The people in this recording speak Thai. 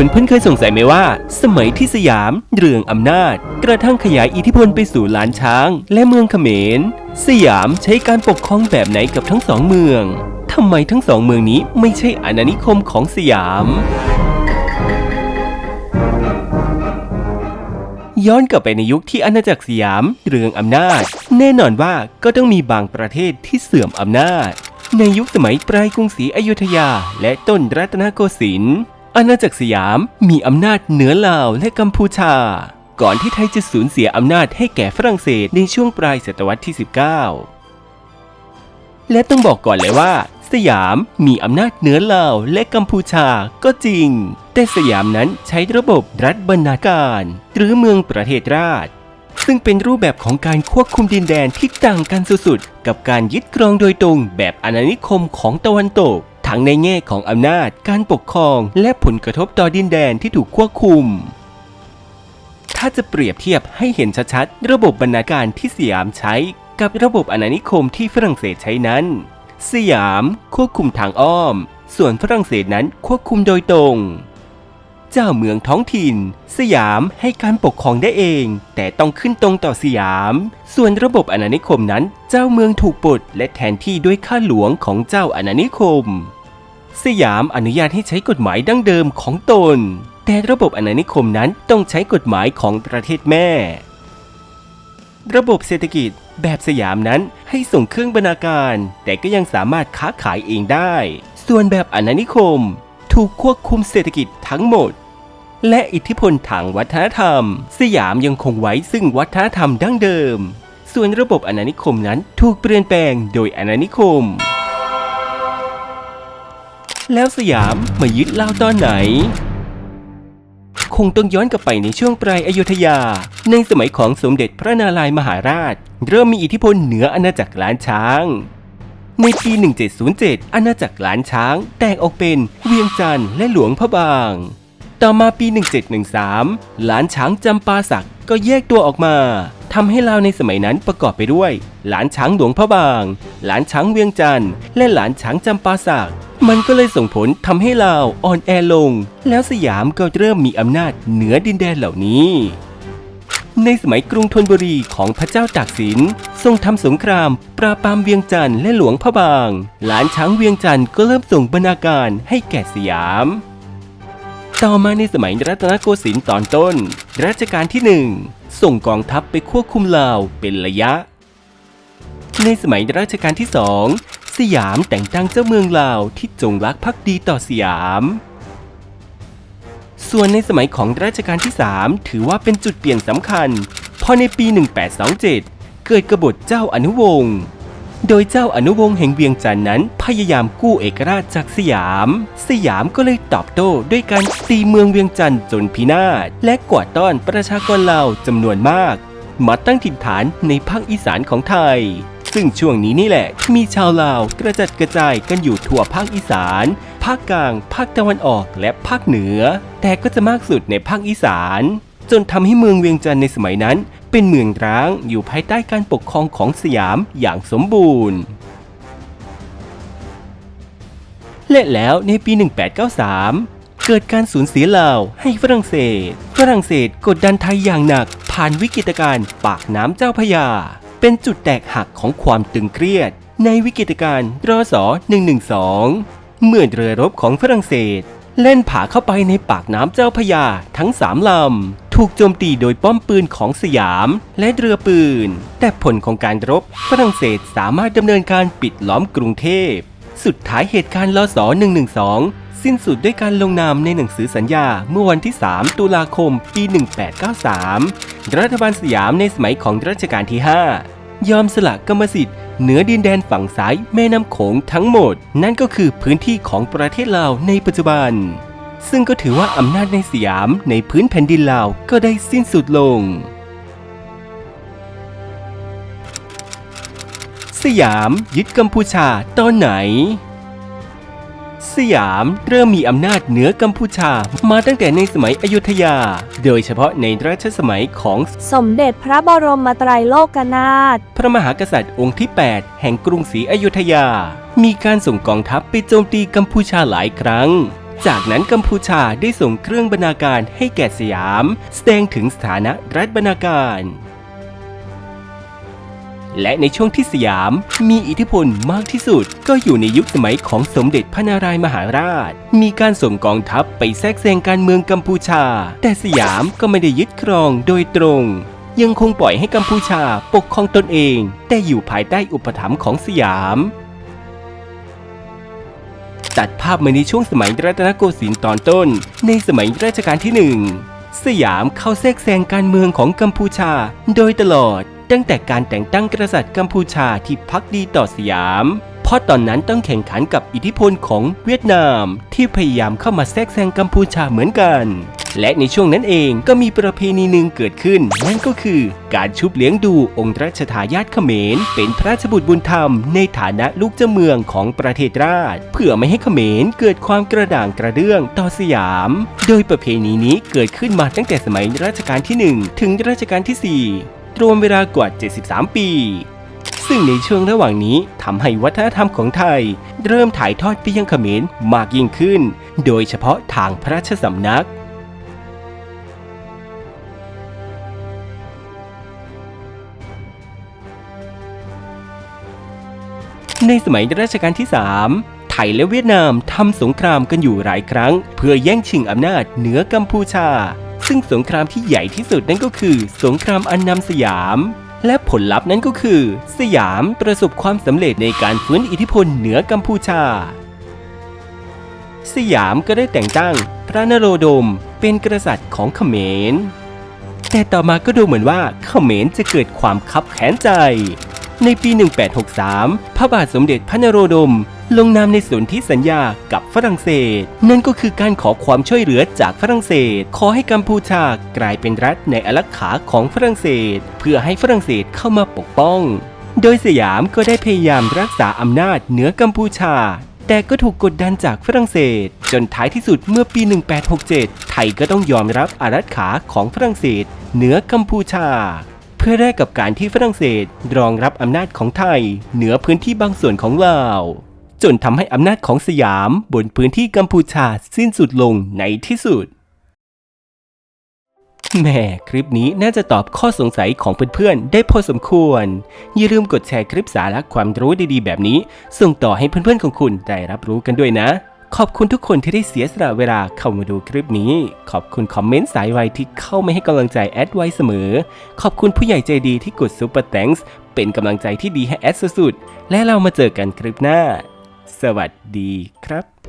เพื่อนๆเคยสงสัยไหมว่า สมัยที่สยามเรืองอำนาจ กระทั่งขยายอิทธิพลไปสู่ล้านช้าง และเมืองเขมร สยามใช้การปกครองแบบไหนกับทั้งสองเมืองทำไมทั้งสองเมืองนี้ไม่ใช่อาณานิคมของสยามย้อนกลับไปในยุคที่อาณาจักรสยามเรืองอำนาจ แน่นอนว่าก็ต้องมีบางประเทศที่เสื่อมอำนาจ ในยุคสมัยปลายกรุงศรีอยุธยา และต้นรัตนโกสินทร์ อาณาจักรสยามมีอำนาจเหนือลาวและกัมพูชา ก่อนที่ไทยจะสูญเสียอำนาจให้แก่ฝรั่งเศสในช่วงปลายศตวรรษที่ 19 และต้องบอกก่อนเลยว่า สยามมีอำนาจเหนือลาวและกัมพูชาก็จริง แต่สยามนั้นใช้ระบบรัฐบรรณาการ หรือเมืองประเทศราช ซึ่งเป็นรูปแบบของการควบคุมดินแดนที่ต่างกันสุดๆ กับการยึดครองโดยตรงแบบอาณานิคมของตะวันตก ทั้งในแง่ของอำนาจ การปกครอง และผลกระทบต่อดินแดนที่ถูกควบคุม ถ้าจะเปรียบเทียบให้เห็นชัดๆ ระบบบรรณาการที่สยามใช้ กับระบบอาณานิคมที่ฝรั่งเศสใช้นั้น สยามควบคุมทางอ้อม ส่วนฝรั่งเศสนั้นควบคุมโดยตรงเจ้าเมืองท้องถิ่น สยามให้การปกครองได้เอง แต่ต้องขึ้นตรงต่อสยาม ส่วนระบบอาณานิคมนั้น เจ้าเมืองถูกปลดและแทนที่ด้วยข้าหลวงของเจ้าอาณานิคม สยามอนุญาตให้ใช้กฎหมายดั้งเดิมของตน แต่ระบบอาณานิคมนั้นต้องใช้กฎหมายของประเทศแม่ ระบบเศรษฐกิจแบบสยามนั้นให้ส่งเครื่องบรรณาการ แต่ก็ยังสามารถค้าขายเองได้ ส่วนแบบอาณานิคม ถูกควบคุมเศรษฐกิจทั้งหมด และอิทธิพลทางวัฒนธรรม สยามยังคงไว้ซึ่งวัฒนธรรมดั้งเดิม ส่วนระบบอาณานิคมนั้นถูกเปลี่ยนแปลงโดยอาณานิคม แล้วสยามมายึดเล่าตอนไหน คงต้องย้อนกลับไปในช่วงปลายอยุธยา ในสมัยของสมเด็จพระนารายณ์มหาราช เริ่มมีอิทธิพลเหนืออาณาจักรล้านช้าง ในปี 1707 อาณาจักรล้านช้าง แตกออกเป็นเวียงจันทร์และหลวงพระบาง ต่อมาปี 1713 ล้านช้างจำปาสักก็แยกตัวออกมาทำให้ลาวในสมัยนั้นประกอบไปด้วย หลานช้างหลวงพระบาง หลานช้างเวียงจันทร์และหลานช้างจำปาสัก มันก็เลยส่งผลทำให้ลาวอ่อนแอลง แล้วสยามก็เริ่มมีอำนาจเหนือดินแดนเหล่านี้ ในสมัยกรุงธนบุรีของพระเจ้าตากสิน ทรงทำสงคราม ปราบปรามเวียงจันทร์และหลวงพระบาง หลานช้างเวียงจันทร์ก็เริ่มส่งบรรณาการให้แก่สยาม ต่อมาในสมัยรัตนโกสินทร์ตอนต้น รัชกาลที่หนึ่งส่งกองทัพไปควบคุมลาวเป็นระยะในสมัยรัชกาลที่สอง สยามแต่งตั้งเจ้าเมืองลาวที่จงรักภักดีต่อสยาม ส่วนในสมัยของรัชกาลที่ 3 ถือว่าเป็นจุดเปลี่ยนสำคัญ พอในปี 1827 เกิดกบฏเจ้าอนุวงศ์โดยเจ้าอนุวงศ์แห่งเวียงจันทร์นั้นพยายามกู้เอกราชจากสยาม สยามก็เลยตอบโต้ด้วยการตีเมืองเวียงจันทร์จนพินาศและกวาดต้อนประชากรลาวจำนวนมาก มาตั้งถิ่นฐานในภาคอีสานของไทย ซึ่งช่วงนี้นี่แหละ มีชาวลาวกระจัดกระจายกันอยู่ทั่วภาคอีสาน ภาคกลาง ภาคตะวันออกและภาคเหนือ แต่ก็จะมากสุดในภาคอีสาน จนทำให้เมืองเวียงจันทร์ในสมัยนั้น เป็นเมืองร้างอยู่ภายใต้การปกครองของสยามอย่างสมบูรณ์และแล้วในปี 1893 เกิดการสูญเสียลาวให้ฝรั่งเศส ฝรั่งเศสกดดันไทยอย่างหนัก ผ่านวิกฤตการณ์ปากน้ำเจ้าพยา เป็นจุดแตกหักของความตึงเครียด ในวิกฤตการณ์รศ112 เมื่อเรือรบของฝรั่งเศส เล่นผาเข้าไปในปากน้ำเจ้าพยาทั้งสามลำ ถูกโจมตีโดยป้อมปืนของสยามและเรือปืน แต่ผลของการรบฝรั่งเศสสามารถดำเนินการปิดล้อมกรุงเทพ สุดท้ายเหตุการณ์ลศ112 สิ้นสุดด้วยการลงนามในหนังสือสัญญาเมื่อวันที่ 3 ตุลาคม ปี 1893 รัฐบาลสยามในสมัยของรัชกาลที่ 5 ยอมสละกรรมสิทธิ์เหนือดินแดนฝั่งซ้ายแม่น้ำโขงทั้งหมด นั่นก็คือพื้นที่ของประเทศลาวในปัจจุบัน ซึ่งก็ถือว่าอำนาจในสยามในพื้นแผ่นดินลาวก็ได้สิ้นสุดลง สยามยึดกัมพูชาตอนไหน สยาม เริ่มมีอำนาจเหนือกัมพูชา มาตั้งแต่ในสมัยอยุธยา โดยเฉพาะในรัชสมัยของสมเด็จพระบรมไตรโลกนาถพระมหากษัตริย์องค์ที่ 8 แห่งกรุงศรีอยุธยา มีการส่งกองทัพไปโจมตีกัมพูชาหลายครั้งจากนั้นกัมพูชาได้ส่งเครื่องบรรณาการให้แก่สยาม แสดงถึงสถานะรัฐบรรณาการ และในช่วงที่สยามมีอิทธิพลมากที่สุด ก็อยู่ในยุคสมัยของสมเด็จพระนารายมหาราช มีการส่งกองทัพไปแทรกแซงการเมืองกัมพูชา แต่สยามก็ไม่ได้ยึดครองโดยตรง ยังคงปล่อยให้กัมพูชาปกครองตนเอง แต่อยู่ภายใต้อุปถัมภ์ของสยาม ตัดภาพมาในช่วงสมัยรัตนโกสินทร์ตอนต้น ในสมัยรัชกาลที่หนึ่งสยามเข้าแทรกแซงการเมืองของกัมพูชา โดยตลอด ตั้งแต่การแต่งตั้งกษัตริย์กัมพูชาที่พักดีต่อสยาม เพราะตอนนั้นต้องแข่งขันกับอิทธิพลของเวียดนาม ที่พยายามเข้ามาแทรกแซงกัมพูชาเหมือนกัน และในช่วงนั้นเองก็มีประเพณีหนึ่งเกิดขึ้น นั่นก็คือการชุบเลี้ยงดูองค์รัชทายาทเขมร เป็นพระราชบุตรบุญธรรมในฐานะลูกเจ้าเมืองของประเทศราช เพื่อไม่ให้เขมรเกิดความกระด่างกระเดื่องต่อสยาม โดยประเพณีนี้เกิดขึ้นมาตั้งแต่สมัยรัชกาลที่ 1 ถึงรัชกาลที่ 4 รวมเวลากว่า 73 ปี ซึ่งในช่วงระหว่างนี้ทำให้วัฒนธรรมของไทย เริ่มถ่ายทอดไปยังเขมรมากยิ่งขึ้น โดยเฉพาะทางพระราชสำนักในสมัยรัชกาลที่ 3 ไทยและเวียดนามทำสงครามกันอยู่หลายครั้ง เพื่อแย่งชิงอำนาจเหนือกัมพูชา ซึ่งสงครามที่ใหญ่ที่สุดนั่นก็คือ สงครามอันนำสยาม และผลลัพธ์นั้นก็คือ สยามประสบความสำเร็จในการฟื้นอิทธิพลเหนือกัมพูชา สยามก็ได้แต่งตั้งพระนโรดมเป็นกษัตริย์ของเขมร แต่ต่อมาก็ดูเหมือนว่าเขมรจะเกิดความคับแค้นใจ ในปี 1863 พระบาทสมเด็จพระนโรดม ลงนามในสนธิสัญญากับฝรั่งเศส นั่นก็คือการขอความช่วยเหลือจากฝรั่งเศส ขอให้กัมพูชากลายเป็นรัฐในอารักขาของฝรั่งเศส เพื่อให้ฝรั่งเศสเข้ามาปกป้อง โดยสยามก็ได้พยายามรักษาอำนาจเหนือกัมพูชาแต่ก็ถูกกดดันจากฝรั่งเศส จนท้ายที่สุดเมื่อปี 1867 ไทยก็ต้องยอมรับอารักขาของฝรั่งเศสเหนือกัมพูชา เพื่อแลกกับการที่ฝรั่งเศสรองรับอำนาจของไทย เหนือพื้นที่บางส่วนของลาว จนทำให้อำนาจของสยามบนพื้นที่กัมพูชาสิ้นสุดลงในที่สุดแม่คลิปนี้น่าจะตอบข้อสงสัยของเพื่อนๆ ได้พอสมควร อย่าลืมกดแชร์คลิปสาระความรู้ดีๆ แบบนี้ ส่งต่อให้เพื่อนๆของคุณได้รับรู้กันด้วยนะ ขอบคุณทุกคนที่ได้เสียสละเวลาเข้ามาดูคลิปนี้ ขอบคุณคอมเมนต์สายไวที่เข้ามาให้กำลังใจแอดไว้เสมอ ขอบคุณผู้ใหญ่ใจดีที่กดซูเปอร์แตงส์เป็นกำลังใจที่ดีให้แอดสุดๆ และเรามาเจอกันคลิปหน้า สวัสดีครับ